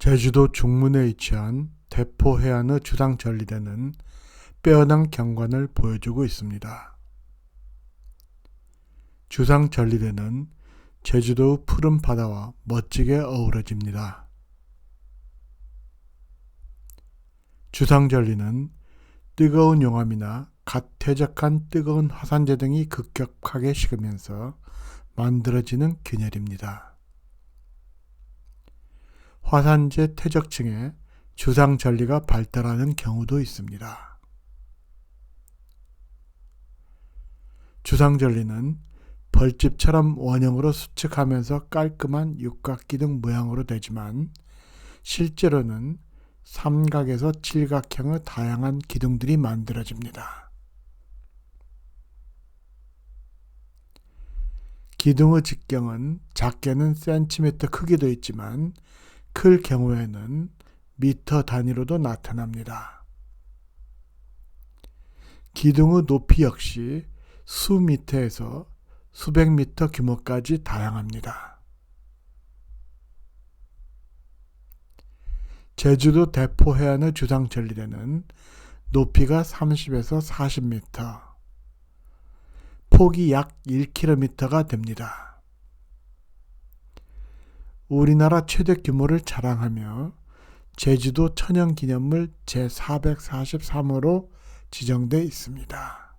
제주도 중문에 위치한 대포 해안의 주상 전리대는 빼어난 경관을 보여주고 있습니다. 주상 전리대는 제주도의 푸른 바다와 멋지게 어우러집니다. 주상 전리는 뜨거운 용암이나 갓 퇴적한 뜨거운 화산재 등이 급격하게 식으면서 만들어지는 균열입니다. 화산재 퇴적층에 주상 전리가 발달하는 경우도 있습니다. 주상 전리는 벌집처럼 원형으로 수축하면서 깔끔한 육각기둥 모양으로 되지만 실제로는 삼각에서 칠각형의 다양한 기둥들이 만들어집니다. 기둥의 직경은 작게는 센티미터 크기도 있지만 클 경우에는 미터 단위로도 나타납니다. 기둥의 높이 역시 수 미터에서 수백 미터 규모까지 다양합니다. 제주도 대포 해안의 주상 전리대는 높이가 30에서 40m, 폭이 약 1km가 됩니다. 우리나라 최대 규모를 자랑하며 제주도 천연기념물 제443호로 지정돼 있습니다.